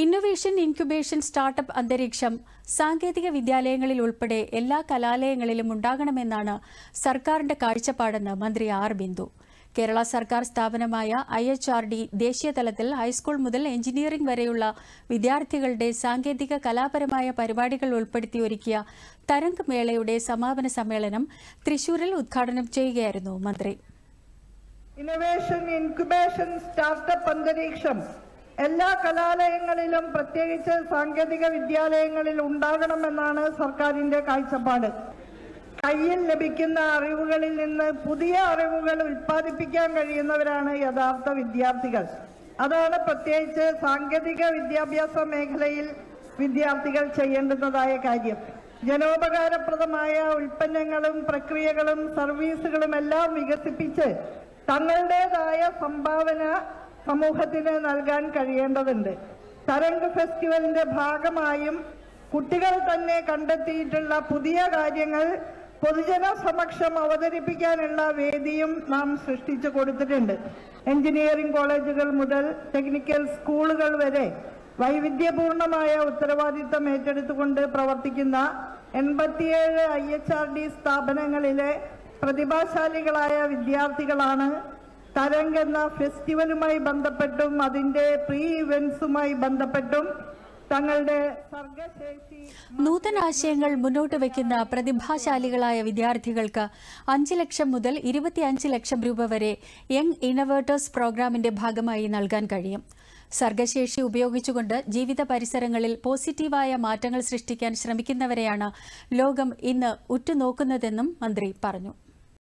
Innovation incubation startup അന്തരീക്ഷം സാങ്കേതിക വിദ്യാലയങ്ങളിൽ ഉൾപ്പെടെ എല്ലാ കലാലയങ്ങളിലും ഉണ്ടാകണമെന്നാണ് സർക്കാരിന്റെ കാഴ്ചപ്പാടെന്ന് മന്ത്രി ആർ ബിന്ദു. കേരള സർക്കാർ സ്ഥാപനമായ ഐ എച്ച് ആർ ഡി ദേശീയതലത്തിൽ ഹൈസ്കൂൾ മുതൽ എഞ്ചിനീയറിംഗ് വരെയുള്ള വിദ്യാർത്ഥികളുടെ സാങ്കേതിക കലാപരമായ പരിപാടികൾ ഉൾപ്പെടുത്തി ഒരുക്കിയ തരംഗ് മേളയുടെ സമാപന സമ്മേളനം തൃശൂരിൽ ഉദ്ഘാടനം ചെയ്യുകയായിരുന്നു മന്ത്രി. ഇന്നോവേഷൻ ഇൻക്യുബേഷൻ സ്റ്റാർട്ടപ്പ് അന്തരീക്ഷം എല്ലാ കലാലയങ്ങളിലും പ്രത്യേകിച്ച് സാങ്കേതിക വിദ്യാലയങ്ങളിൽ ഉണ്ടാകണമെന്നാണ് സർക്കാരിന്റെ കാഴ്ചപ്പാട്. കയ്യിൽ ലഭിക്കുന്ന അറിവുകളിൽ നിന്ന് പുതിയ അറിവുകൾ ഉൽപ്പാദിപ്പിക്കാൻ കഴിയുന്നവരാണ് യഥാർത്ഥ വിദ്യാർത്ഥികൾ. അതാണ് പ്രത്യേകിച്ച് സാങ്കേതിക വിദ്യാഭ്യാസ മേഖലയിൽ വിദ്യാർത്ഥികൾ ചെയ്യേണ്ടുന്നതായ കാര്യം. ജനോപകാരപ്രദമായ ഉൽപ്പന്നങ്ങളും പ്രക്രിയകളും സർവീസുകളും എല്ലാം വികസിപ്പിച്ച് തങ്ങളുടേതായ സംഭാവന സമൂഹത്തിന് നൽകാൻ കഴിയേണ്ടതുണ്ട്. തരംഗ് ഫെസ്റ്റിവലിന്റെ ഭാഗമായും കുട്ടികൾ തന്നെ കണ്ടെത്തിയിട്ടുള്ള പുതിയ കാര്യങ്ങൾ പൊതുജന സമക്ഷം അവതരിപ്പിക്കാനുള്ള വേദിയും നാം സൃഷ്ടിച്ചു കൊടുത്തിട്ടുണ്ട്. എഞ്ചിനീയറിംഗ് കോളേജുകൾ മുതൽ ടെക്നിക്കൽ സ്കൂളുകൾ വരെ വൈവിധ്യപൂർണമായ ഉത്തരവാദിത്തം ഏറ്റെടുത്തുകൊണ്ട് പ്രവർത്തിക്കുന്ന എൺപത്തിയേഴ് ഐ എച്ച് ആർ ഡി സ്ഥാപനങ്ങളിലെ പ്രതിഭാശാലികളായ വിദ്യാർത്ഥികളാണ് തരംഗ് എന്ന ഫെസ്റ്റിവലുമായി ബന്ധപ്പെട്ടും അതിന്റെ പ്രീ ഇവന്റ്സുമായി ബന്ധപ്പെട്ടും തങ്ങളുടെ സർഗശേഷി നൂതനാശയങ്ങൾ മുന്നോട്ട് വയ്ക്കുന്ന പ്രതിഭാശാലികളായ വിദ്യാർത്ഥികൾക്ക് അഞ്ച് ലക്ഷം മുതൽ ഇരുപത്തിയഞ്ച് ലക്ഷം രൂപ വരെ യങ് ഇന്നവേർട്ടേഴ്സ് പ്രോഗ്രാമിന്റെ ഭാഗമായി നൽകാൻ കഴിയും. സർഗശേഷി ഉപയോഗിച്ചുകൊണ്ട് ജീവിത പരിസരങ്ങളിൽ പോസിറ്റീവായ മാറ്റങ്ങൾ സൃഷ്ടിക്കാൻ ശ്രമിക്കുന്നവരെയാണ് ലോകം ഇന്ന് ഉറ്റുനോക്കുന്നതെന്നും മന്ത്രി പറഞ്ഞു.